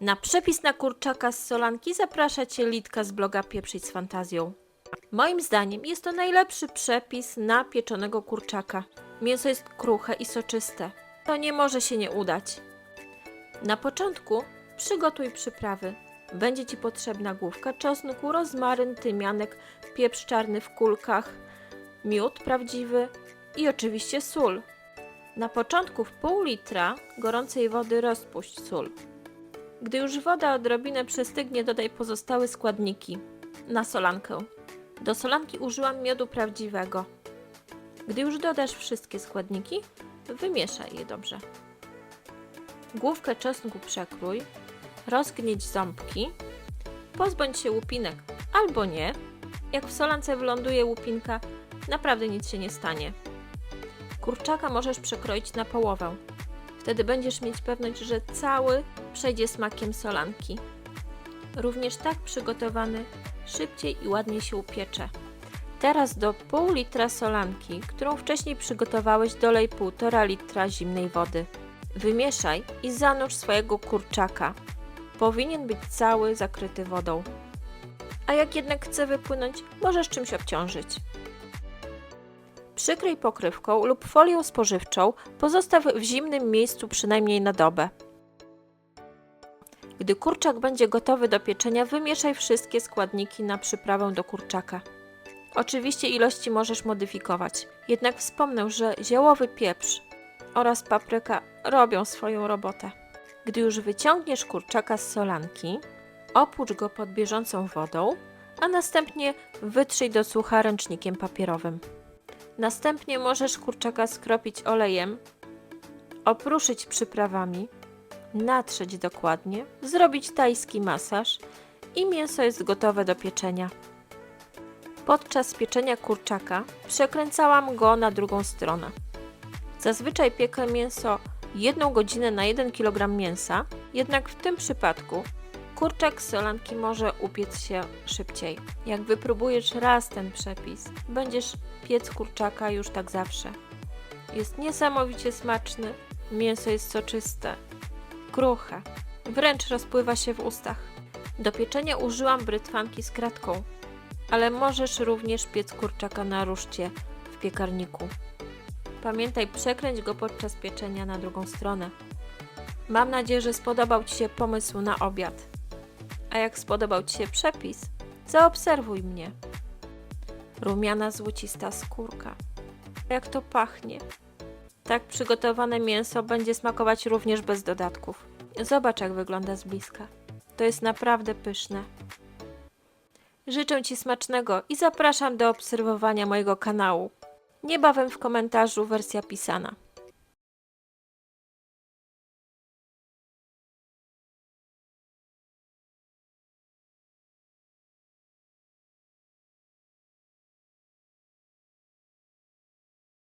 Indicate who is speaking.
Speaker 1: Na przepis na kurczaka z solanki zaprasza Cię Litka z bloga Pieprzyć z Fantazją. Moim zdaniem jest to najlepszy przepis na pieczonego kurczaka. Mięso jest kruche i soczyste. To nie może się nie udać. Na początku przygotuj przyprawy. Będzie Ci potrzebna główka czosnku, rozmaryn, tymianek, pieprz czarny w kulkach, miód prawdziwy i oczywiście sól. Na początku w pół litra gorącej wody rozpuść sól. Gdy już woda odrobinę przestygnie, dodaj pozostałe składniki na solankę. Do solanki użyłam miodu prawdziwego. Gdy już dodasz wszystkie składniki, wymieszaj je dobrze. Główkę czosnku przekrój, rozgnieć ząbki, pozbądź się łupinek albo nie. Jak w solance wyląduje łupinka, naprawdę nic się nie stanie. Kurczaka możesz przekroić na połowę. Wtedy będziesz mieć pewność, że cały przejdzie smakiem solanki. Również tak przygotowany szybciej i ładniej się upiecze. Teraz do pół litra solanki, którą wcześniej przygotowałeś, dolej 1,5 litra zimnej wody. Wymieszaj i zanurz swojego kurczaka. Powinien być cały zakryty wodą. A jak jednak chce wypłynąć, możesz czymś obciążyć. Przykryj pokrywką lub folią spożywczą, pozostaw w zimnym miejscu przynajmniej na dobę. Gdy kurczak będzie gotowy do pieczenia, wymieszaj wszystkie składniki na przyprawę do kurczaka. Oczywiście ilości możesz modyfikować, jednak wspomnę, że ziołowy pieprz oraz papryka robią swoją robotę. Gdy już wyciągniesz kurczaka z solanki, opłucz go pod bieżącą wodą, a następnie wytrzyj do sucha ręcznikiem papierowym. Następnie możesz kurczaka skropić olejem, opruszyć przyprawami, natrzeć dokładnie, zrobić tajski masaż i mięso jest gotowe do pieczenia. Podczas pieczenia kurczaka przekręcałam go na drugą stronę. Zazwyczaj piekę mięso 1 godzinę na 1 kg mięsa, jednak w tym przypadku kurczak z solanki może upiec się szybciej. Jak wypróbujesz raz ten przepis, będziesz piec kurczaka już tak zawsze. Jest niesamowicie smaczny, mięso jest soczyste, kruche, wręcz rozpływa się w ustach. Do pieczenia użyłam brytwanki z kratką, ale możesz również piec kurczaka na ruszcie w piekarniku. Pamiętaj, przekręć go podczas pieczenia na drugą stronę. Mam nadzieję, że spodobał Ci się pomysł na obiad. A jak spodobał Ci się przepis, zaobserwuj mnie. Rumiana złocista skórka. Jak to pachnie. Tak przygotowane mięso będzie smakować również bez dodatków. Zobacz, jak wygląda z bliska. To jest naprawdę pyszne. Życzę Ci smacznego i zapraszam do obserwowania mojego kanału. Niebawem w komentarzu wersja pisana.